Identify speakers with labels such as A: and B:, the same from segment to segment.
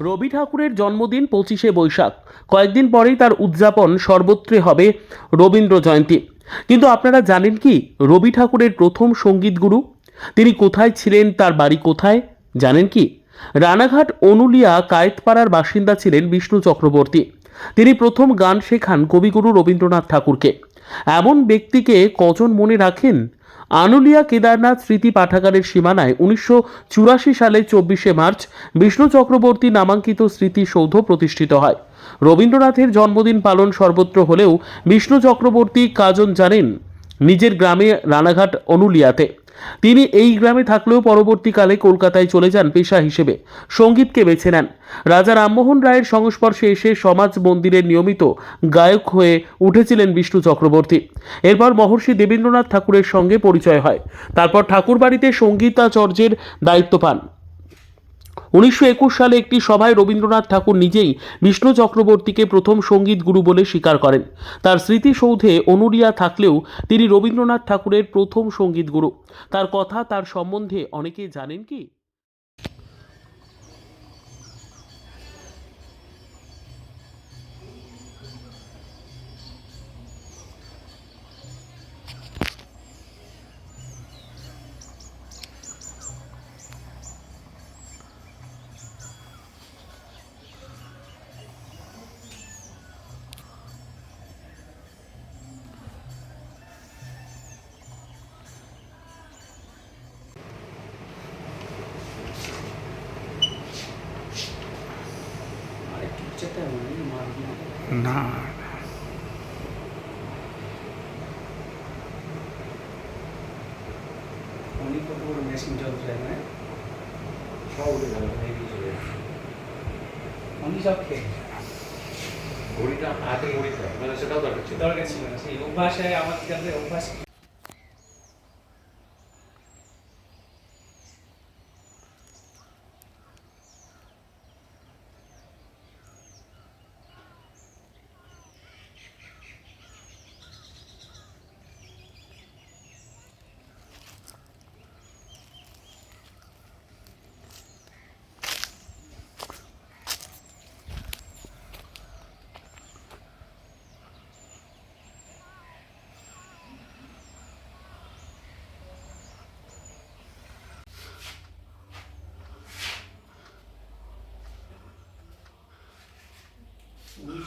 A: রবি ঠাকুরের জন্মদিন পঁচিশে বৈশাখ। কয়েকদিন পরেই তার উদযাপন সর্বত্রে হবে রবীন্দ্র জয়ন্তী। কিন্তু আপনারা জানেন কি, রবি ঠাকুরের প্রথম সংগীত গুরু? তিনি কোথায় ছিলেন, তার বাড়ি কোথায়? জানেন কি? রানাঘাট অনুলিয়া কায়েতপাড়ার বাসিন্দা ছিলেন বিষ্ণু চক্রবর্তী। তিনি প্রথম গান শেখান কবিগুরু রবীন্দ্রনাথ ঠাকুরকে। এমন ব্যক্তিকে কজন মনে রাখেন? আনুলিয়া কেদারনাথ স্মৃতি পাঠাগারের সীমানায় উনিশশো চুরাশি সালে চব্বিশে মার্চ বিষ্ণু চক্রবর্তী নামাঙ্কিত স্মৃতিসৌধ প্রতিষ্ঠিত হয়। রবীন্দ্রনাথের জন্মদিন পালন সর্বত্র হলেও বিষ্ণু চক্রবর্তী কাজন জানেন, নিজের গ্রামে রানাঘাট অনুলিয়াতে। তিনি এই গ্রামে থাকলেও পরবর্তীকালে কলকাতায় চলে যান পেশা হিসেবে। সঙ্গীতকে বেছে নেন। রাজা রামমোহন রায়ের সংস্পর্শে এসে সমাজ মন্দিরের নিয়মিত গায়ক হয়ে উঠেছিলেন বিষ্ণু চক্রবর্তী। এরপর মহর্ষি দেবেন্দ্রনাথ ঠাকুরের সঙ্গে পরিচয় হয়। তারপর ঠাকুর বাড়িতে সঙ্গীতাচর্যের দায়িত্ব পান। উনিশশো একুশ সালে একটি সভায় রবীন্দ্রনাথ ঠাকুর নিজেই বিষ্ণু চক্রবর্তীকে প্রথম সংগীত গুরু বলে স্বীকার করেন। তার স্মৃতিসৌধে অনুরিয়া থাকলেও তিনি রবীন্দ্রনাথ ঠাকুরের প্রথম সংগীত গুরু। তার কথা, তার সম্বন্ধে অনেকে জানেন কি?
B: অনেক কত বড় মেশিন চলছে এখানে
C: সব উঠে গেল এগিয়ে চলে যাচ্ছে।
B: অনেক সব খেয়ে।
C: ঘড়িটা হাতে ঘড়িটা মানে সেটাও দরকার ছিল।
B: দরকার ছিল না সেই অভ্যাসে আমার কাছে অভ্যাস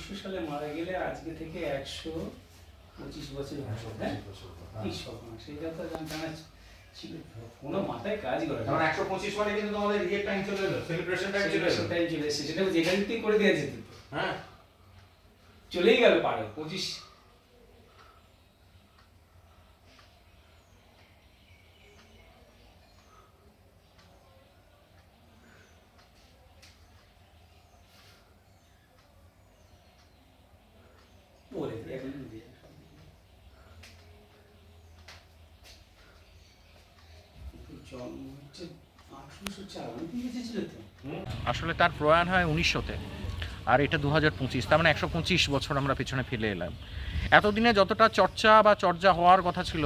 B: উনিশশো সালে মারা গেলে আজকে থেকে একশো পঁচিশ বছর হবে হ্যাঁ? কি স্বপ্ন সেটা তো জানা ছিল কোনো মাথায় কাজ করে
C: কারণ একশো পঁচিশ মানে কিন্তু তোমাদের ইয়ে টাইম চলে এলো সেলিব্রেশন টাইম চলে এলো।
B: টাইম চলে এসেছে সেটা যেখান থেকে করে দেওয়া যেত।
C: হ্যাঁ।
B: চলেই গেল পারে পঁচিশ বলে দিই এখন দিয়ে জন্ম হচ্ছে আঠারোশো চার অনেক বেঁচেছিল তো
D: আসলে তার প্রয়াণ হয় উনিশশোতে, আর এটা দু হাজার পঁচিশ, তার মানে একশো পঁচিশ বছর আমরা পিছনে ফেলে এলাম। এতদিনে যতটা চর্চা বা চর্চা হওয়ার কথা ছিল,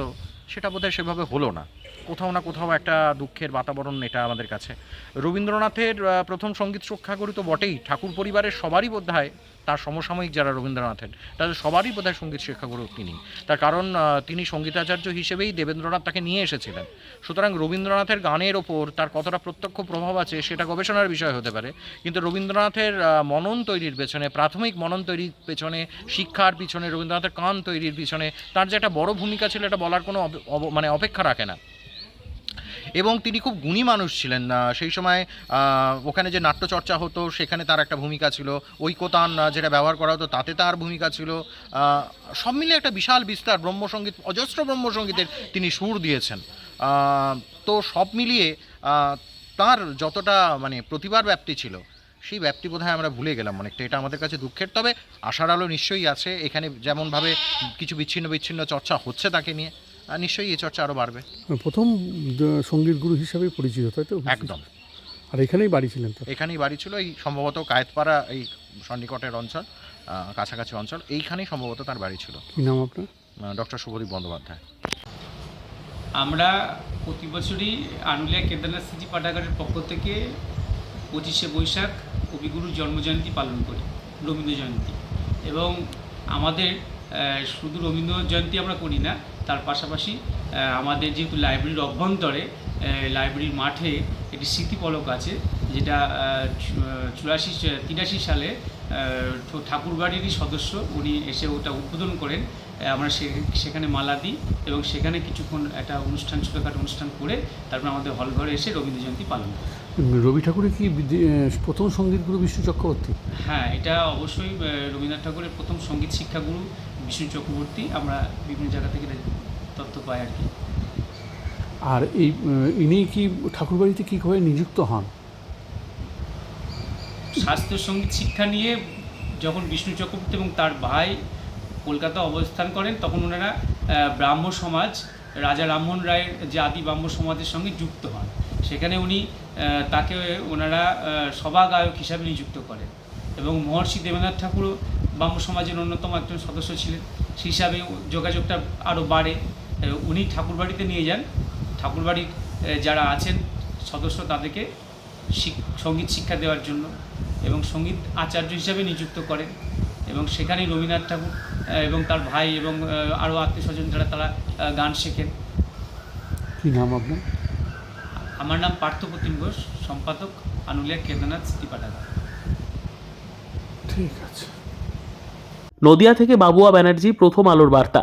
D: সেটা বোধহয় সেভাবে হলো না। কোথাও না কোথাও একটা দুঃখের বাতাবরণ এটা আমাদের কাছে। রবীন্দ্রনাথের প্রথম সংগীত শিক্ষাগুরু তো বটেই। ঠাকুর পরিবারের সবারই বোধহয় তার সমসাময়িক যারা রবীন্দ্রনাথের, তাদের সবারই বোধহয় সংগীত শিক্ষাগুরু তিনি তার কারণ তিনি সঙ্গীতাচার্য হিসেবেই দেবেন্দ্রনাথ তাকে নিয়ে এসেছিলেন। সুতরাং রবীন্দ্রনাথের গানের ওপর তার কতটা প্রত্যক্ষ প্রভাব আছে সেটা গবেষণার বিষয় হতে পারে। কিন্তু রবীন্দ্রনাথের মনন তৈরির পেছনে, প্রাথমিক মনন তৈরির পেছনে, শিক্ষার পিছনে, রবীন্দ্রনাথের কান তৈরির পিছনে তার যে একটা বড় ভূমিকা ছিল এটা বলার কোনো মানে অপেক্ষা রাখে না। এবং তিনি খুব গুণী মানুষ ছিলেন। সেই সময় ওখানে যে নাট্যচর্চা হতো, সেখানে তার একটা ভূমিকা ছিল। ঐকতান যেটা ব্যবহার করা হতো, তাতে তার ভূমিকা ছিল। সব মিলে একটা বিশাল বিস্তার ব্রহ্মসঙ্গীত অজস্র ব্রহ্মসঙ্গীতের তিনি সুর দিয়েছেন। তো সব মিলিয়ে তার যতটা মানে প্রতিভার ব্যাপ্তি ছিল, সেই ব্যাপ্তি বোধহয় আমরা ভুলে গেলাম অনেকটা। এটা আমাদের কাছে দুঃখের। তবে আশার আলো নিশ্চয়ই আছে। এখানে যেমনভাবে কিছু বিচ্ছিন্ন বিচ্ছিন্ন চর্চা হচ্ছে তাকে নিয়ে। নিশ্চয়ই এই চর্চা আরও বাড়বে।
E: প্রথম সংগীত গুরু হিসাবে পরিচিত তাই তো?
D: একদম।
E: আর এখানেই বাড়ি ছিলেন তো?
D: এখানেই বাড়ি ছিল এই সম্ভবত কায়েতপাড়া এই সন্নিকটের অঞ্চল কাছাকাছি অঞ্চল এইখানেই সম্ভবত তার বাড়ি ছিল।
E: কি নাম আপনার?
D: ডক্টর শুভদীপ বন্দ্যোপাধ্যায়।
B: আমরা প্রতি বছরই আনুলিয়া কেদারনাথ সিজি পাঠাগারের পক্ষ থেকে পঁচিশে বৈশাখ কবিগুরুর জন্মজয়ন্তী পালন করি রবীন্দ্র জয়ন্তী এবং আমাদের শুধু রবীন্দ্র জয়ন্তী আমরা করি না তার পাশাপাশি আমাদের যেহেতু লাইব্রেরির অভ্যন্তরে লাইব্রেরির মাঠে একটি স্মৃতিপলক আছে যেটা চুরাশি তিরাশি সালে ঠাকুরবাড়িরই সদস্য উনি এসে ওটা উদ্বোধন করেন। আমরা সে- সেখানে মালা দিই এবং সেখানে কিছুক্ষণ একটা অনুষ্ঠান ছোটোখাটো অনুষ্ঠান করে তারপর আমাদের হল ঘরে এসে রবীন্দ্র জয়ন্তী পালন করি।
E: রবি ঠাকুরের কি প্রথম সংগীত গুরু বিষ্ণু চক্রবর্তী?
B: হ্যাঁ এটা অবশ্যই রবীন্দ্রনাথ ঠাকুরের প্রথম সংগীত শিক্ষাগুরু। বিষ্ণু চক্রবর্তী আমরা বিভিন্ন জায়গা থেকে তথ্য পাই আর কি।
E: আর এই ইনি কি ঠাকুরবাড়িতে কীভাবে নিযুক্ত হন?
B: শাস্ত্রীয় সংগীত শিক্ষা নিয়ে যখন বিষ্ণু চক্রবর্তী এবং তার ভাই কলকাতা অবস্থান করেন তখন ওনারা ব্রাহ্ম সমাজ রাজা রামমোহন রায়ের যে আদি ব্রাহ্ম সমাজের সঙ্গে যুক্ত হন। সেখানে উনি তাকে ওনারা সভা গায়ক হিসাবে নিযুক্ত করেন এবং মহর্ষি দেবেন্দ্রনাথ ঠাকুরও ব্রাহ্ম সমাজের অন্যতম একজন সদস্য ছিলেন। সেই হিসাবে যোগাযোগটা আরও বাড়ে। উনি ঠাকুরবাড়িতে নিয়ে যান। ঠাকুরবাড়ির যারা আছেন সদস্য তাদেরকে সংগীত শিক্ষা দেওয়ার জন্য এবং সংগীত আচার্য হিসাবে নিযুক্ত করেন এবং সেখানেই রবীন্দ্রনাথ ঠাকুর এবং তার ভাই এবং আরও আত্মীয় স্বজন যারা তারা গান শেখেন।
E: কী নাম আপনার?
B: আমার নাম পার্থপ্রতিম ঘোষ সম্পাদক আনুলিয়া কেদারনাথ স্মৃতিপাঠাগার
E: ঠিক আছে।
A: নদিয়া থেকে বাবুয়া ব্যানার্জি প্রথম আলোর বার্তা।